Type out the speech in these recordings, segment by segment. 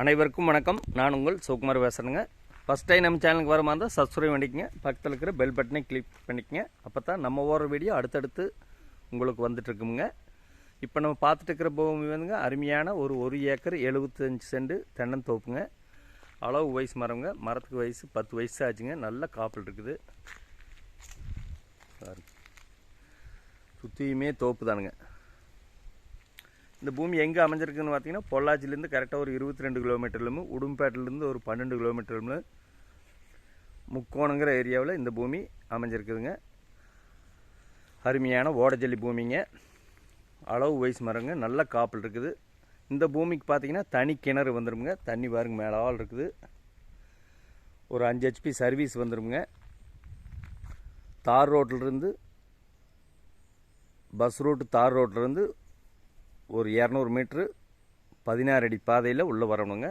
அனைவருக்கும் வணக்கம். நான் உங்கள் சுகுமார் பேசுகிறேங்க ஃபஸ்ட் டைம் நம்ம சேனலுக்கு வர மாதிரி இருந்தால் சப்ஸ்கிரைப் பண்ணிக்கங்க. பக்கத்தில் இருக்கிற பெல் பட்டனை கிளிக் பண்ணிக்கங்க. அப்போ தான் நம்ம ஓடுற வீடியோ அடுத்தடுத்து உங்களுக்கு வந்துட்டுருக்குங்க இப்போ நம்ம பார்த்துட்டு இருக்கிற பூமி வந்துங்க அருமையான ஒரு ஒரு ஏக்கர் எழுபத்தஞ்சு சென்ட் தென்னந்தோப்புங்க. அளவு வயசு மரங்க மரத்துக்கு வயசு பத்து வயசு ஆச்சுங்க. நல்ல காப்பில் இருக்குது. சுற்றியுமே தோப்பு தானுங்க. இந்த பூமி எங்கே அமைஞ்சிருக்குன்னு பார்த்தீங்கன்னா பொள்ளாச்சிலேருந்து கரெக்டாக ஒரு இருபத்தி ரெண்டு கிலோமீட்டர்லும் உடும்பேட்டிலேருந்து ஒரு பன்னெண்டு கிலோமீட்டர்லும் முக்கோணங்கிற ஏரியாவில் இந்த பூமி அமைஞ்சிருக்குதுங்க. அருமையான ஓடஜல்லி பூமிங்க. அளவு வயசு மரங்க நல்ல காப்பில் இருக்குது. இந்த பூமிக்கு பார்த்தீங்கன்னா தனி கிணறு வந்துடுங்க தண்ணி பாருங்க மேலால் இருக்குது. ஒரு அஞ்சு ஹெச்பி சர்வீஸ் வந்துடுங்க தார் ரோட்டிலிருந்து பஸ் ரூட்டு தார் ரோட்லேருந்து ஒரு இரநூறு மீட்ரு பதினாறு அடி பாதையில் உள்ளே வரணுங்க.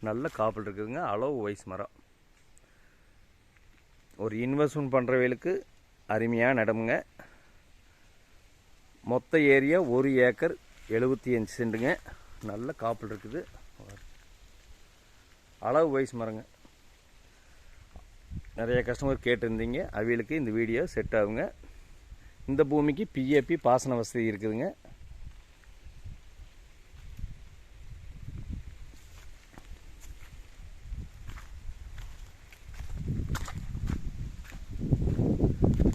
நல்ல காப்பில் இருக்குதுங்க அளவு வயசு மரம். ஒரு இன்வெஸ்ட்மெண்ட் பண்ணுறவங்களுக்கு அருமையான இடமுங்க. மொத்த ஏரியா ஒரு ஏக்கர் எழுபத்தி அஞ்சு சென்ட்டுங்க நல்ல காப்பில் இருக்குது. அளவு வயசு மரங்க. நிறைய கஸ்டமர் கேட்டிருந்தீங்க. அவங்களுக்கு இந்த வீடியோ செட் ஆகுங்க. இந்த பூமிக்கு பிஏபி பாசன வசதி இருக்குதுங்க.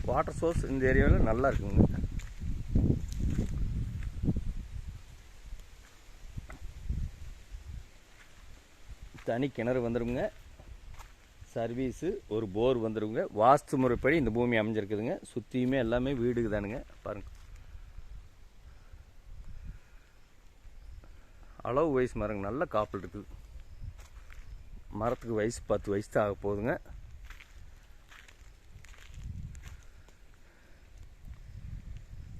வாட்டர் சோர்ஸ் இந்த ஏரியாவில் நல்லா இருக்குங்க. தனி கிணறு வந்துடுங்க சர்வீஸு ஒரு போர் வந்துடுங்க வாஸ்து முறைப்படி இந்த பூமி அமைஞ்சிருக்குதுங்க. சுற்றியுமே எல்லாமே வீடுக்கு தானுங்க. பாருங்க. அளவு வயசு மரங்க. நல்ல காப்பில் இருக்குது. மரத்துக்கு வயசு பத்து வயசு தான் ஆக போகுதுங்க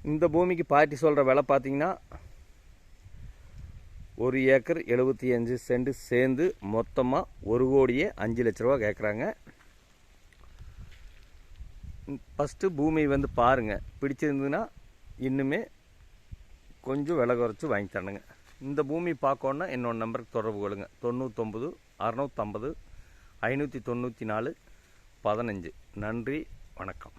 இந்த பூமிக்கு பார்ட்டி சொல்கிற விலை பார்த்திங்கன்னா ஒரு ஏக்கர் எழுபத்தி அஞ்சு சென்ட் சேர்ந்து மொத்தமாக ஒரு கோடியே அஞ்சு லட்ச ரூபா கேட்குறாங்க ஃபஸ்ட்டு பூமி வந்து பாருங்கள் பிடிச்சிருந்ததுன்னா இன்னுமே கொஞ்சம் விலை குறைச்சி வாங்கி தரணுங்க. இந்த பூமி பார்க்கணுன்னா என்னோட நம்பருக்கு தொடர்பு கொள்ளுங்க. தொண்ணூற்றொம்பது அறநூற்றம்பது ஐநூற்றி தொண்ணூற்றி நாலு பதினஞ்சு. நன்றி வணக்கம்.